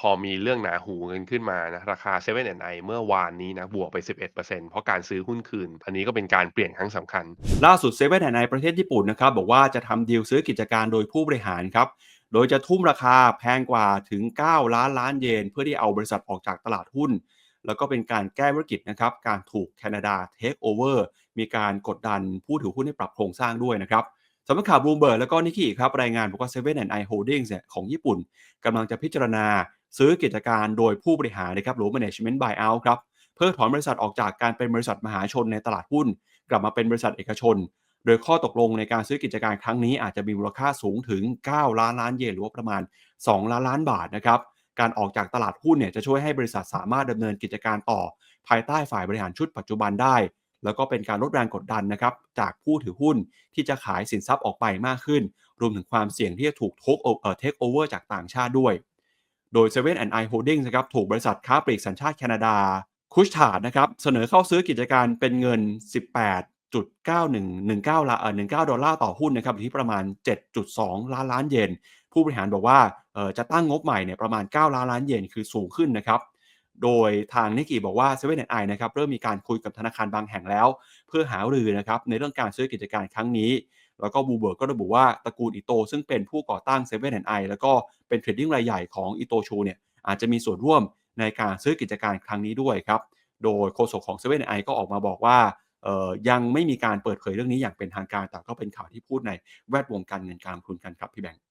พอมีเรื่องหนาหูกันขึ้นมานะราคา7 I เมื่อวานนี้นะบวกไป 11%เพราะการซื้อหุ้นคืน อันนี้ก็เป็นการเปลี่ยนครั้งสำคัญ ล่าสุดเซเว่นแอนไอประเทศญี่ปุ่นนะครับบอกว่าจะทำดีลซื้อกิจการโดยผู้บริหารครับ โดยจะทุ่มราคาแพงกว่าถึง 9 ล้านล้านเยน เพื่อที่เอาบริษัทออกจากตลาดหุ้น แล้วก็เป็นการแก้ธุรกิจนะครับการถูกแคนาดาเทคโอเวอร์มีการกดดันผู้ถือหุ้นให้ปรับโครงสร้างด้วยนะครับสำนักข่าวบลูเบิร์กแล้วก็นิกกี้ครับรายงานบอกว่าเซเว่นแอนไอโฮลดิ้งเนี่ยของญี่ปุ่นกำลังจะพิจารณา ซื้อกิจการโดยผู้บริหารนะครับหรือ management buyout ครับเพื่อถอนบริษัทออกจากการเป็นบริษัทมหาชนในตลาดหุ้น กลับมาเป็นบริษัทเอกชน โดยข้อตกลงในการซื้อกิจการครั้งนี้อาจจะมีมูลค่าสูงถึง 9 ล้านล้านเยนหรือว่าประมาณ 2 ล้านล้านบาทนะครับการออกจากตลาดหุ้นเนี่ยจะช่วยให้บริษัทสามารถดำเนินกิจการต่อ ภายใต้ฝ่ายบริหารชุดปัจจุบันได้ แล้วก็เป็นการลดแรงกดดันนะครับจากผู้ถือหุ้นที่จะขายสินทรัพย์ออกไปมากขึ้น รวมถึงความเสี่ยงที่จะถูกทกเอ่อเทคโอเวอร์จากต่างชาติด้วย โดย7 I Holdings นะครับถูกบริษัทค้าปลีกสัญชาติแคนาดา คุชทาดนะครับเสนอเข้าซื้อกิจการเป็นเงิน 18.9119ล้านเอ่อ19 ดอลลาร์ต่อหุ้นนะครับที่ประมาณ 7.2 ล้านล้านเยนผู้บริหารบอกว่าจะตั้งงบใหม่เนี่ยประมาณ 9 ล้านล้านเยนคือสูงขึ้นนะครับโดยทางนิกกี้บอกว่า7 I นะครับเริ่มมีการคุยกับธนาคารบางแห่งแล้ว เพื่อหารือนะครับในเรื่องการซื้อกิจการครั้งนี้ แล้วก็บูเบิร์กก็ระบุว่าตระกูลอิโตซึ่งเป็นผู้ก่อตั้งเซเว่นแล้วก็เป็นเทรดดิ้งรายใหญ่ของอิโตชูเนี่ยอาจจะมีส่วนร่วมในการซื้อกิจการครั้งนี้ด้วยครับ โดยโฆษกของเซเว่นไอก็ออกมาบอกว่ายังไม่มีการเปิดเผยเรื่องนี้อย่างเป็นทางการ แต่ก็เป็นข่าวที่พูดในแวดวงการเงินการลงทุนกันครับพี่แบงค์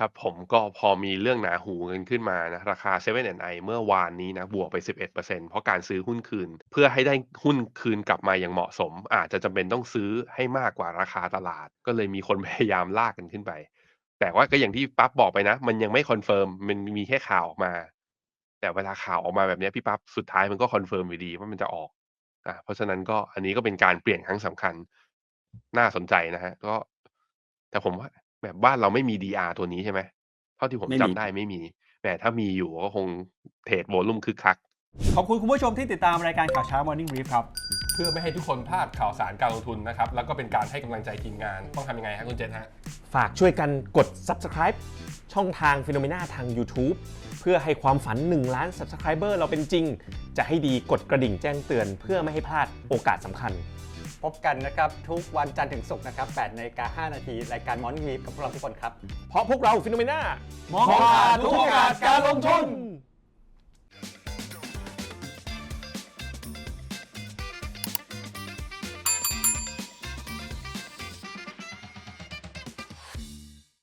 ครับผมก็พอมีเรื่องหนาหูกันขึ้นมานะ ราคา 7 I เมื่อวานนี้นะบวกไป 11%เพราะการซื้อหุ้นคืน เพื่อให้ได้หุ้นคืนกลับมาอย่างเหมาะสม อาจจะจำเป็นต้องซื้อให้มากกว่าราคาตลาด ก็เลยมีคนพยายามลากกันขึ้นไป แต่ว่าก็อย่างที่ปั๊บบอกไปนะ มันยังไม่คอนเฟิร์มมันมีแค่ข่าวออกมา แต่เวลาข่าวออกมาแบบนี้พี่ปั๊บสุดท้ายมันก็คอนเฟิร์มอยู่ดีว่ามันจะออกอ่าเพราะฉะนั้นก็อันนี้ก็เป็นการเปลี่ยนครั้งสำคัญน่าสนใจนะฮะก็แต่ผมว่า แบบบ้านเราไม่มี DR ตัวนี้ใช่ไหมเท่าที่ผมไม่มี จำได้ไม่มีแหมถ้ามีอยู่ก็คงเทรดโวลุ่มคึกคัก ขอบคุณคุณผู้ชมที่ติดตามรายการข่าวเช้า Morning Brief ครับ เพื่อไม่ให้ทุกคนพลาดข่าวสารการลงทุนนะครับ แล้วก็เป็นการให้กำลังใจทีมงาน ต้องทำยังไงฮะคุณเจษฮะ ฝากช่วยกันกด subscribe ช่องทาง p h e n o m e n a ทาง YouTube เพื่อให้ความฝัน 1 ล้าน subscriber เราเป็นจริง จะให้ดีกดกระดิ่งแจ้งเตือน เพื่อไม่ให้พลาดโอกาสสำคัญ พบกันนะครับ ทุกวันจันทร์ถึงศุกร์นะครับ8นาฬิกา5นาทีรายการมอนกีบกับพวกเราทุกคนครับ เพราะพวกเราฟิโนเมนา มองขาดทุกโอกาสการลงทุน